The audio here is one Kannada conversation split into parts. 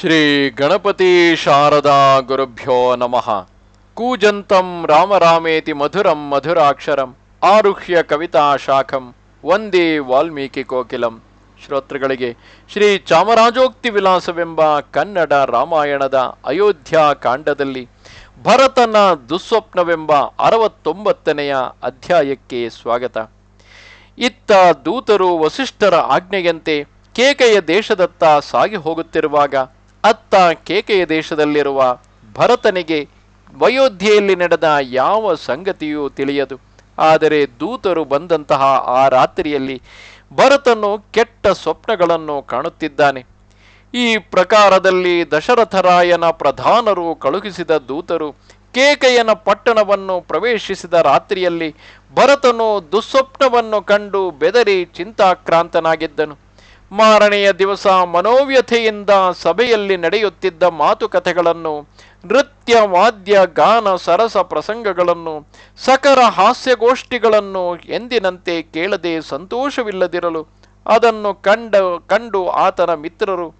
ಶ್ರೀ ಗಣಪತಿ ಶಾರದಾ ಗುರುಭ್ಯೋ ನಮಃ. ಕೂಜಂತಂ ರಾಮರಾಮೇತಿ ಮಧುರಂ ಮಧುರಾಕ್ಷರಂ ಆರುಹ್ಯ ಕವಿತಾ ಶಾಖಂ ವಂದೇ ವಾಲ್ಮೀಕಿ ಕೋಕಿಲಂ. ಶ್ರೋತೃಗಳಿಗೆ ಶ್ರೀ ಚಾಮರಾಜೋಕ್ತಿ ವಿಲಾಸವೆಂಬ ಕನ್ನಡ ರಾಮಾಯಣದ ಅಯೋಧ್ಯ ಕಾಂಡದಲ್ಲಿ ಭರತನ ದುಸ್ವಪ್ನವೆಂಬ ಅರವತ್ತೊಂಬತ್ತನೆಯ ಅಧ್ಯಾಯಕ್ಕೆ ಸ್ವಾಗತ. ಇತ್ತ ದೂತರು ವಸಿಷ್ಠರ ಆಜ್ಞೆಯಂತೆ ಕೇಕೆಯ ದೇಶದತ್ತ ಸಾಗಿ ಹೋಗುತ್ತಿರುವಾಗ ಅತ್ತ ಕೇಕೆಯ ದೇಶದಲ್ಲಿರುವ ಭರತನಿಗೆ ಅಯೋಧ್ಯೆಯಲ್ಲಿ ನಡೆದ ಯಾವ ಸಂಗತಿಯೂ ತಿಳಿಯದು. ಆದರೆ ದೂತರು ಬಂದಂತಹ ಆ ರಾತ್ರಿಯಲ್ಲಿ ಭರತನು ಕೆಟ್ಟ ಸ್ವಪ್ನಗಳನ್ನು ಕಾಣುತ್ತಿದ್ದಾನೆ. ಈ ಪ್ರಕಾರದಲ್ಲಿ ದಶರಥರಾಯನ ಪ್ರಧಾನರು ಕಳುಹಿಸಿದ ದೂತರು ಕೇಕೆಯನ ಪಟ್ಟಣವನ್ನು ಪ್ರವೇಶಿಸಿದ ರಾತ್ರಿಯಲ್ಲಿ ಭರತನು ದುಸ್ವಪ್ನವನ್ನು ಕಂಡು ಬೆದರಿ ಚಿಂತಾಕ್ರಾಂತನಾಗಿದ್ದನು. ಮಾರನೆಯ ದಿವಸ ಮನೋವ್ಯಥೆಯಿಂದ ಸಭೆಯಲ್ಲಿ ನಡೆಯುತ್ತಿದ್ದ ಮಾತುಕತೆಗಳನ್ನು, ನೃತ್ಯ, ವಾದ್ಯ, ಗಾನ, ಸರಸ ಪ್ರಸಂಗಗಳನ್ನು, ಸಕರ ಹಾಸ್ಯಗೋಷ್ಠಿಗಳನ್ನು ಎಂದಿನಂತೆ ಕೇಳದೆ ಸಂತೋಷವಿಲ್ಲದಿರಲು ಅದನ್ನು ಕಂಡ, ಕಂಡು ಆತನ ಮಿತ್ರರು,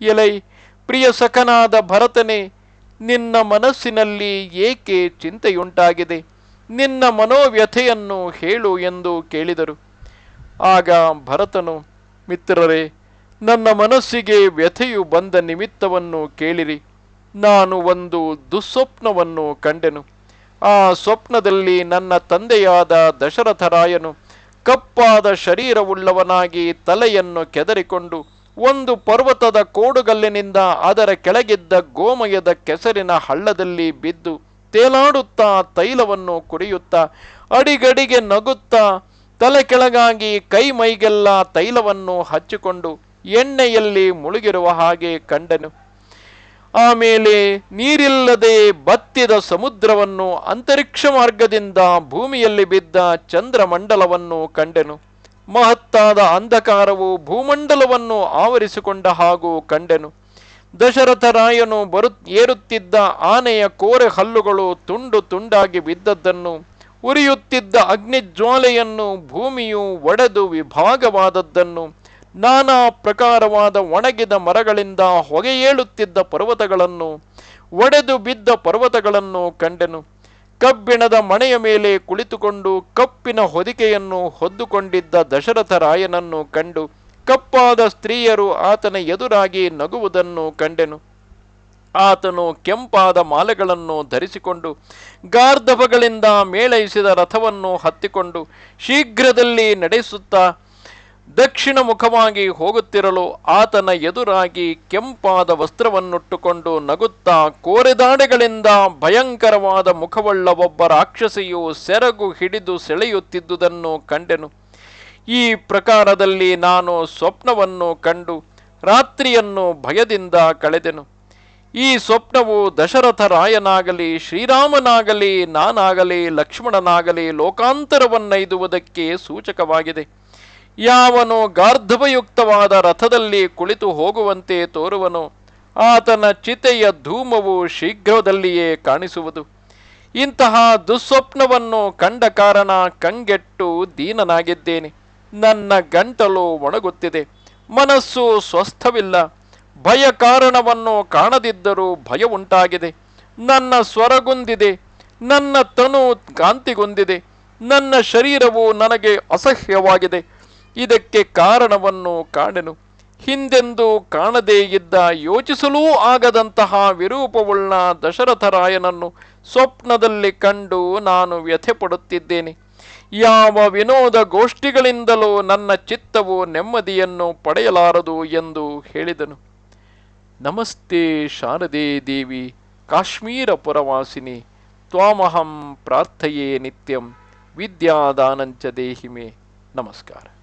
ಎಲೈ, ಪ್ರಿಯ ಸಖನಾದ ಭರತನೇ, ನಿನ್ನ ಮನಸ್ಸಿನಲ್ಲಿ ಏಕೆ ಚಿಂತೆಯುಂಟಾಗಿದೆ? ನಿನ್ನ ಮನೋವ್ಯಥೆಯನ್ನು ಹೇಳು ಎಂದು ಕೇಳಿದರು. ಆಗ ಭರತನು ಮಿತ್ರರೇ, ನನ್ನ ಮನಸ್ಸಿಗೆ ವ್ಯಥೆಯು ಬಂದ ನಿಮಿತ್ತವನ್ನು ಕೇಳಿರಿ. ನಾನು ಒಂದು ದುಸ್ವಪ್ನವನ್ನು ಕಂಡೆನು. ಆ ಸ್ವಪ್ನದಲ್ಲಿ ನನ್ನ ತಂದೆಯಾದ ದಶರಥರಾಯನು ಕಪ್ಪಾದ ಶರೀರವುಳ್ಳವನಾಗಿ ತಲೆಯನ್ನು ಕೆದರಿಕೊಂಡು ಒಂದು ಪರ್ವತದ ಕೋಡುಗಲ್ಲಿನಿಂದ ಅದರ ಕೆಳಗಿದ್ದ ಗೋಮಯದ ಕೆಸರಿನ ಹಳ್ಳದಲ್ಲಿ ಬಿದ್ದು ತೇಲಾಡುತ್ತಾ ತೈಲವನ್ನು ಕುಡಿಯುತ್ತಾ ಅಡಿಗಡಿಗೆ ನಗುತ್ತಾ ತಲೆ ಕೆಳಗಾಗಿ ಕೈ ಮೈಗೆಲ್ಲ ತೈಲವನ್ನು ಹಚ್ಚಿಕೊಂಡು ಎಣ್ಣೆಯಲ್ಲಿ ಮುಳುಗಿರುವ ಹಾಗೆ ಕಂಡನು. ಆಮೇಲೆ ನೀರಿಲ್ಲದೆ ಬತ್ತಿದ ಸಮುದ್ರವನ್ನು ಅಂತರಿಕ್ಷ ಮಾರ್ಗದಿಂದ ಭೂಮಿಯಲ್ಲಿ ಬಿದ್ದ ಚಂದ್ರಮಂಡಲವನ್ನು ಕಂಡೆನು. ಮಹತ್ತಾದ ಅಂಧಕಾರವು ಭೂಮಂಡಲವನ್ನು ಆವರಿಸಿಕೊಂಡ ಹಾಗೂ ಕಂಡೆನು. ದಶರಥರಾಯನು ಬರು ಏರುತ್ತಿದ್ದ ಆನೆಯ ಕೋರೆ ಹಲ್ಲುಗಳು ತುಂಡು ತುಂಡಾಗಿ ಬಿದ್ದದ್ದನ್ನು ಉರಿಯುತ್ತಿದ್ದ ಅಗ್ನಿಜ್ವಾಲೆಯನ್ನು ಭೂಮಿಯು ಒಡೆದು ವಿಭಾಗವಾದದ್ದನ್ನು ನಾನಾ ಪ್ರಕಾರವಾದ ಒಣಗಿದ ಮರಗಳಿಂದ ಹೊಗೆಯೇಳುತ್ತಿದ್ದ ಪರ್ವತಗಳನ್ನು, ಒಡೆದು ಬಿದ್ದ ಪರ್ವತಗಳನ್ನು ಕಂಡೆನು. ಕಬ್ಬಿಣದ ಮಣೆಯ ಮೇಲೆ ಕುಳಿತುಕೊಂಡು ಕಪ್ಪಿನ ಹೊದಿಕೆಯನ್ನು ಹೊದ್ದುಕೊಂಡಿದ್ದ ದಶರಥರಾಯನನ್ನು ಕಂಡು ಕಪ್ಪಾದ ಸ್ತ್ರೀಯರು ಆತನ ಎದುರಾಗಿ ನಗುವುದನ್ನು ಕಂಡೆನು. ಆತನು ಕೆಂಪಾದ ಮಾಲೆಗಳನ್ನು ಧರಿಸಿಕೊಂಡು ಗಾರ್ಧವಗಳಿಂದ ಮೇಳೈಸಿದ ರಥವನ್ನು ಹತ್ತಿಕೊಂಡು ಶೀಘ್ರದಲ್ಲಿ ನಡೆಸುತ್ತಾ ದಕ್ಷಿಣ ಮುಖವಾಗಿ ಹೋಗುತ್ತಿರಲು ಆತನ ಎದುರಾಗಿ ಕೆಂಪಾದ ವಸ್ತ್ರವನ್ನುಟ್ಟುಕೊಂಡು ನಗುತ್ತಾ ಕೋರೆದಾಡೆಗಳಿಂದ ಭಯಂಕರವಾದ ಮುಖವುಳ್ಳ ಒಬ್ಬ ರಾಕ್ಷಸಿಯು ಸೆರಗು ಹಿಡಿದು ಸೆಳೆಯುತ್ತಿದ್ದುದನ್ನು ಕಂಡೆನು. ಈ ಪ್ರಕಾರದಲ್ಲಿ ನಾನು ಸ್ವಪ್ನವನ್ನು ಕಂಡು ರಾತ್ರಿಯನ್ನು ಭಯದಿಂದ ಕಳೆದೆನು. ಈ ಸ್ವಪ್ನವು ದಶರಥರಾಯನಾಗಲಿ ಶ್ರೀರಾಮನಾಗಲಿ, ನಾನಾಗಲಿ, ಲಕ್ಷ್ಮಣನಾಗಲಿ ಲೋಕಾಂತರವನ್ನೈದುವುದಕ್ಕೆ ಸೂಚಕವಾಗಿದೆ. ಯಾವನು ಗಾರ್ಧವಯುಕ್ತವಾದ ರಥದಲ್ಲಿ ಕುಳಿತು ಹೋಗುವಂತೆ ತೋರುವನು, ಆತನ ಚಿತೆಯ ಧೂಮವು ಶೀಘ್ರದಲ್ಲಿಯೇ ಕಾಣಿಸುವುದು. ಇಂತಹ ದುಸ್ವಪ್ನವನ್ನು ಕಂಡ ಕಾರಣ ಕಂಗೆಟ್ಟು ದೀನನಾಗಿದ್ದೇನೆ. ನನ್ನ ಗಂಟಲು ಒಣಗುತ್ತಿದೆ. ಮನಸ್ಸು ಸ್ವಸ್ಥವಿಲ್ಲ. ಭಯ ಕಾರಣವನ್ನು ಕಾಣದಿದ್ದರೂ ಭಯ ಉಂಟಾಗಿದೆ. ನನ್ನ ಸ್ವರಗುಂದಿದೆ. ನನ್ನ ತನು ಕಾಂತಿಗೊಂದಿದೆ. ನನ್ನ ಶರೀರವು ನನಗೆ ಅಸಹ್ಯವಾಗಿದೆ. ಇದಕ್ಕೆ ಕಾರಣವನ್ನು ಕಾಣೆನು. ಹಿಂದೆಂದು ಕಾಣದೇ ಇದ್ದ ಯೋಚಿಸಲೂ ಆಗದಂತಹ ವಿರೂಪವುಳ್ಳ ದಶರಥರಾಯನನ್ನು ಸ್ವಪ್ನದಲ್ಲಿ ಕಂಡು ನಾನು ವ್ಯಥೆ ಪಡುತ್ತಿದ್ದೇನೆ ಯಾವ ವಿನೋದ ಗೋಷ್ಠಿಗಳಿಂದಲೂ ನನ್ನ ಚಿತ್ತವು ನೆಮ್ಮದಿಯನ್ನು ಪಡೆಯಲಾರದು ಎಂದು ಹೇಳಿದನು. ನಮಸ್ತೆ ಶಾರದೆ ದೇವಿ ಕಾಶ್ಮೀರ ಪುರವಾಸಿನಿ ತ್ವಾಮಹಂ ಪ್ರಾರ್ಥಯೇ ನಿತ್ಯಂ ವಿದ್ಯಾದಾನಂಚ ದೇಹಿಮೆ. ನಮಸ್ಕಾರ.